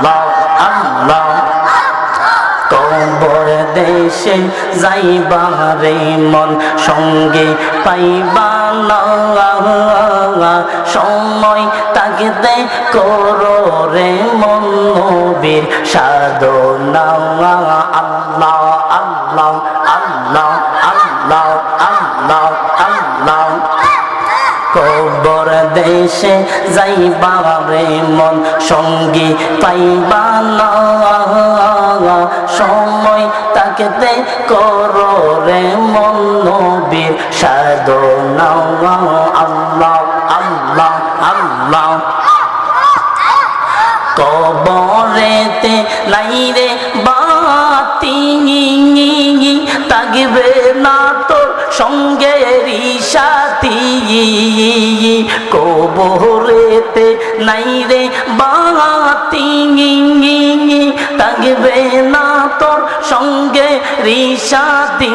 আল্লাহ আল্লাহ কবর দেশে যাইবারে মন সঙ্গে পাইবা না সময় তাকতে করো রে মন নবীর সাধনা আল্লাহ আল্লাহ আল্লাহ আল্লাহ আল্লাহ আল্লাহ কবর দেশে যাইবা রে মন সঙ্গী, পাইবা না। সময় তাকেতে করো রে মন নবীর সাধনা। আল্লাহ আল্লাহ আল্লাহ। কবরেতে নাই রে বাতি তাগবে না। সঙ্গে সাথী কবরেতে নাই রে বাতি তাগবে না তোর সঙ্গে রিসাতি।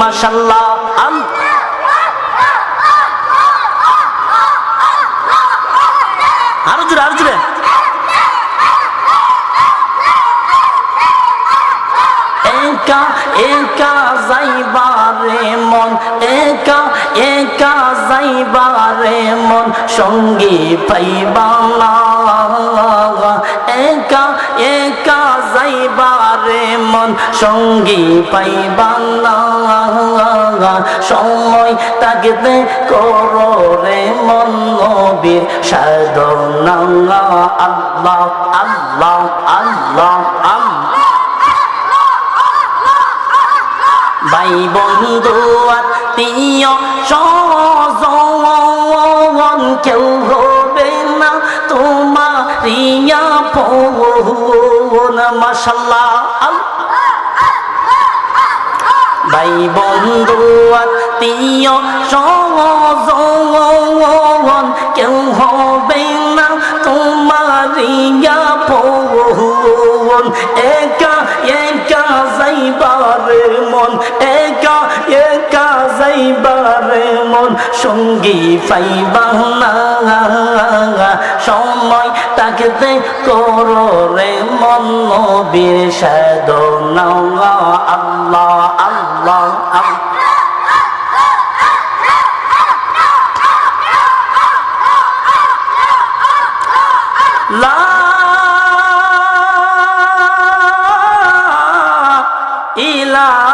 মাসাল্লাহ আরও জুড়ে আরও একা একা যাইবারে যাইবারে মন সঙ্গী পাইবা একা একা যাইবারে মন সঙ্গী পাইবা না। সময় তাকে করো রে মন নবীর সাধনা। আল্লাহ আল্লাহ আল্লাহ আল্লাহ। ভাই বন্ধু, আত্মীয় স্বজন কেউ হবে না তোমার ভাই বন্ধু আত্মীয় কেউ হবে না তোমার ফোন একা একা যাইবারে মন, একা একা যাইবারে সঙ্গী পাইবা না। সময় তাকে করো রে মন নবীর আল্লাহ আল্লাহ আল্লাহ। লা ইলাহা